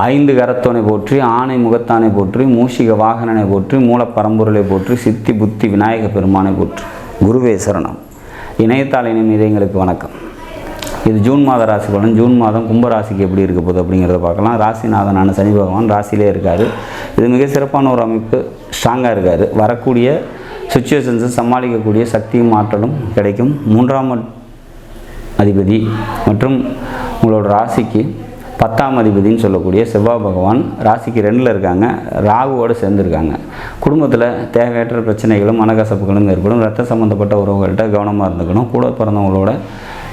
ஐந்து கரத்தோனை போற்றி ஆணை முகத்தானை போற்றி மூஷிக வாகனனை போற்றி மூலப்பரம்பொருளை போற்றி சித்தி புத்தி விநாயக பெருமானை போற்றி. குருவே சரணம். இணையத்தால் இணையம் இதயங்களுக்கு வணக்கம். இது ஜூன் மாத ராசி பலன். ஜூன் மாதம் கும்பராசிக்கு எப்படி இருக்க போகுது அப்படிங்கிறத பார்க்கலாம். ராசிநாதனான சனி பகவான் ராசியிலே இருக்கார். இது மிக சிறப்பான ஒரு அமைப்பு. ஸ்ட்ராங்காக இருக்கார். வரக்கூடிய சுச்சுவேஷன்ஸை சமாளிக்கக்கூடிய சக்தியும் ஆற்றலும் கிடைக்கும். மூன்றாம் அதிபதி மற்றும் உங்களோட ராசிக்கு பத்தாம் அதிபதினு சொல்லக்கூடிய செவ்வாய் பகவான் ராசிக்கு ரெண்டில் இருக்காங்க. ராகுவோடு சேர்ந்துருக்காங்க. குடும்பத்தில் தேவையற்ற பிரச்சனைகளும் மனக்கசப்புகளும் ஏற்படும். ரத்த சம்மந்தப்பட்ட உறவுகள்கிட்ட கவனமாக இருந்துக்கணும். கூட பிறந்தவங்களோட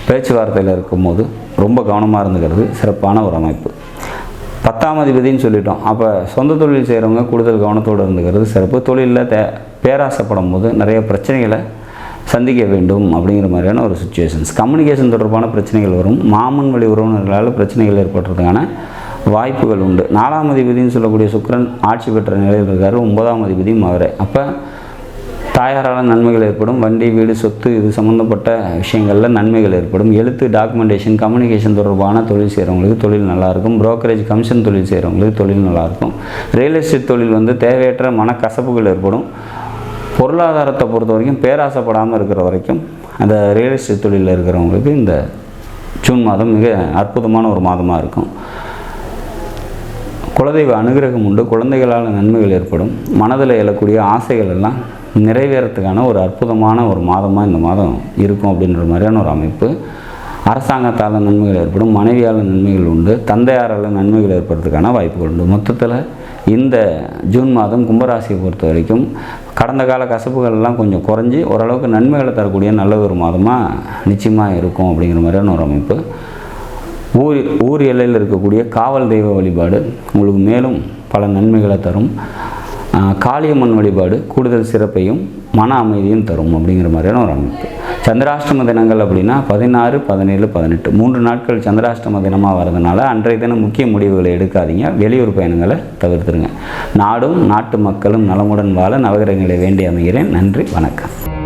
பேச்சுவார்த்தையில் இருக்கும்போது ரொம்ப கவனமாக இருந்துக்கிறது சிறப்பான ஒரு அமைப்பு. பத்தாம் அதிபதினு சொல்லிட்டோம். அப்போ சொந்த தொழில் செய்கிறவங்க கூடுதல் கவனத்தோடு இருந்துக்கிறது சிறப்பு. தொழிலில் தே பேராசைப்படும் போது நிறைய பிரச்சனைகளை சந்திக்க வேண்டும் அப்படிங்கிற மாதிரியான ஒரு சுச்சுவேஷன்ஸ் கம்யூனிகேஷன் தொடர்பான பிரச்சனைகள் வரும். மாமன் வழி உறவினர்களால் பிரச்சனைகள் ஏற்படுறதுக்கான வாய்ப்புகள் உண்டு. நாலாம் அதிபதினு சொல்லக்கூடிய சுக்கிரன் ஆட்சி பெற்ற நிலையில் இருக்கார். ஒன்பதாம் அதிபதியும் அவர். அப்போ தாயாரால் நன்மைகள் ஏற்படும். வண்டி வீடு சொத்து இது சம்மந்தப்பட்ட விஷயங்களில் நன்மைகள் ஏற்படும். எழுத்து டாக்குமெண்டேஷன் கம்யூனிகேஷன் தொடர்பான தொழில் செய்கிறவங்களுக்கு தொழில் நல்லாயிருக்கும். புரோக்கரேஜ் கமிஷன் தொழில் செய்கிறவங்களுக்கு தொழில் நல்லாயிருக்கும். ரியல் எஸ்டேட் தொழில் வந்து தேவையற்ற மனக்கசப்புகள் ஏற்படும். பொருளாதாரத்தை பொறுத்த வரைக்கும் பேராசைப்படாமல் இருக்கிற வரைக்கும் அந்த ரியல் எஸ்டேட் தொழிலில் இருக்கிறவங்களுக்கு இந்த ஜூன் மாதம் மிக அற்புதமான ஒரு மாதமாக இருக்கும். குலதெய்வ அனுகிரகம் உண்டு. குழந்தைகளால் நன்மைகள் ஏற்படும். மனதில் எழக்கூடிய ஆசைகள் எல்லாம் நிறைவேறத்துக்கான ஒரு அற்புதமான ஒரு மாதமாக இந்த மாதம் இருக்கும் அப்படின்ற மாதிரியான ஒரு அமைப்பு. அரசாங்கத்தால் நன்மைகள் ஏற்படும். மனைவியால் நன்மைகள் உண்டு. தந்தையாரால் நன்மைகள் ஏற்படுறதுக்கான வாய்ப்புகள் உண்டு. மொத்தத்தில் இந்த ஜூன் மாதம் கும்பராசியை பொறுத்த வரைக்கும் கடந்த கால கசப்புகள்லாம் கொஞ்சம் குறைஞ்சி ஓரளவுக்கு நன்மைகளை தரக்கூடிய நல்ல ஒரு மாதமாக நிச்சயமாக இருக்கும் அப்படிங்கிற மாதிரியான ஒரு அமைப்பு. ஊர் ஊர் எல்லையில் இருக்கக்கூடிய காவல் தெய்வ வழிபாடு உங்களுக்கு மேலும் பல நன்மைகளை தரும். காளியம்மன் வழிபாடு கூடுதல் சிறப்பையும் மன அமைதியும் தரும் அப்படிங்கிற மாதிரியான ஒரு அமைப்பு. சந்திராஷ்டம தினங்கள் அப்படின்னா பதினாறு பதினேழு பதினெட்டு. மூன்று நாட்கள் சந்திராஷ்டம தினமாக வரதுனால அன்றைய தினம் முக்கிய முடிவுகளை எடுக்காதீங்க. வெளியூர் பயணங்களை தவிர்த்துருங்க. நாடும் நாட்டு மக்களும் நலமுடன் வாழ நவகிரகங்களை வேண்டி அமைகிறேன். நன்றி வணக்கம்.